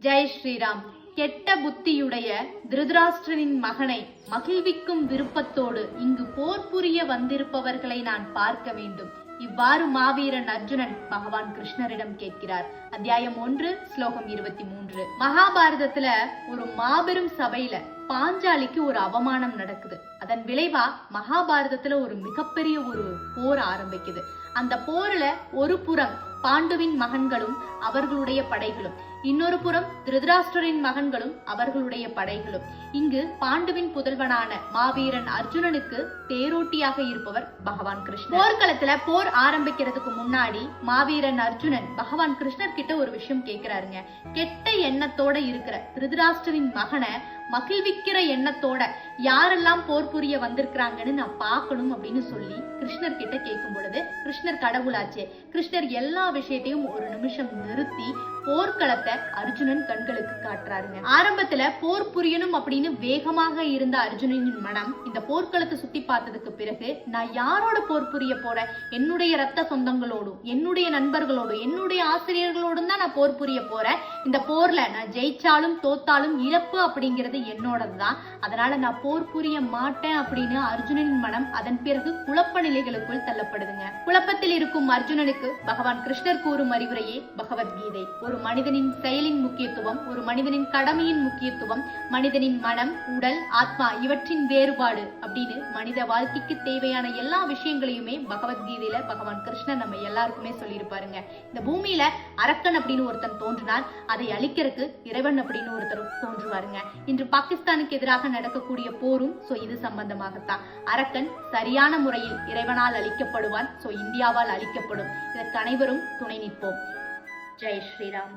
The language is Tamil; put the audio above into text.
ஜெய் ஸ்ரீராம். கெட்ட புத்தியுடைய திருதராஷ்டிரனின் மகனை மகிழ்விக்கும் விருப்பத்தோடு இங்கு போர் புரிய வந்திருப்பவர்களை நான் பார்க்க வேண்டும். இவ்வாறு மாவீரன் அர்ஜுனன் பகவான் கிருஷ்ணரிடம் கேட்கிறார். அத்தியாயம் ஒன்று ஸ்லோகம் இருபத்தி மூன்று. மகாபாரதத்துல ஒரு மாபெரும் சபையில பாஞ்சாலிக்கு ஒரு அவமானம் நடக்குது. அதன் விளைவா மகாபாரதத்துல ஒரு மிகப்பெரிய ஒரு போர் ஆரம்பிக்குது. அந்த போர்ல ஒரு புறம் பாண்டுவின் மகன்களும் அவர்களுடைய படைகளும். இன்னொரு புறம் திருதராஷ்டிரரின் மகன்களும் அவர்களுடைய படைகளும். இங்கு பாண்டுவின் புதல்வனான மாவீரன் அர்ஜுனனுக்கு தேரோட்டியாக இருப்பவர் பகவான் கிருஷ்ணர். போர்க்களத்துல போர் ஆரம்பிக்கிறதுக்கு முன்னாடி மாவீரன் அர்ஜுனன் பகவான் கிருஷ்ணர் கிட்ட ஒரு விஷயம் கேக்குறாருங்க. கெட்ட எண்ணத்தோட இருக்கிற திருதராஷ்டிரரின் மகனை மகிழ்விக்கிற எண்ணத்தோட யாரெல்லாம் போர் புரிய வந்திருக்கிறாங்கன்னு நான் பார்க்கணும் அப்படின்னு சொல்லி கிருஷ்ணர் கிட்ட கேட்கும் பொழுது கிருஷ்ணர் கடவுளாச்சே கிருஷ்ணர் எல்லா விஷயத்தையும் ஒரு நிமிஷம் நிறுத்தி போர்க்களத்தை அர்ஜுனன் கண்களுக்கு காட்டுறாருங்க. ஆரம்பத்துல போர் புரியணும் அப்படின்னு வேகமாக இருந்த அர்ஜுனனின் மனம் இந்த போர்க்களத்தை சுத்தி பார்த்ததுக்கு பிறகு நான் யாரோட போர் புரிய போறேன்? என்னுடைய ரத்த சொந்தங்களோடும் என்னுடைய நண்பர்களோடும் என்னுடைய ஆசிரியர்களோடும் தான் நான் போர் புரிய போறேன். இந்த போர்ல நான் ஜெயிச்சாலும் தோத்தாலும் இழப்பு அப்படிங்கிறது என்னோடது தான். அதனால நான் போர் புரிய மாட்டேன் அப்படின்னு அர்ஜுனனின் மனம் அதன் பிறகு குழப்ப நிலைகளுக்குள் தள்ளப்படுதுங்க. குழப்பத்தில் இருக்கும் அர்ஜுனனுக்கு பகவான் கிருஷ்ணர் கூறும் அறிவுரையே பகவத்கீதை. ஒரு மனிதனின் செயலின் முக்கியத்துவம் ஒரு மனிதனின் கடமையின் முக்கியத்துவம் மனிதனின் மனம் உடல் ஆத்மா இவற்றின் வேறுபாடு அப்படின்னு மனித வாழ்க்கைக்கு தேவையான எல்லா விஷயங்களையுமே பகவத்கீதையில பகவான் கிருஷ்ணன் நம்ம எல்லாருக்குமே சொல்லியிருப்பாருங்க. இந்த பூமியில அரக்கன் அப்படின்னு ஒருத்தன் தோன்றினால் அதை அழிக்கிறதுக்கு இறைவன் அப்படின்னு ஒருத்தர் தோன்றுவாருங்க. இன்று பாகிஸ்தானுக்கு எதிராக நடக்கக்கூடிய போரும் சோ இது சம்பந்தமாகத்தான். அரக்கன் சரியான முறையில் இறைவனால் அழிக்கப்படுவான் சோ இந்தியாவால் அழிக்கப்படும். இதற்கு அனைவரும் துணை நிற்போம். ஜெய் ஸ்ரீராம்.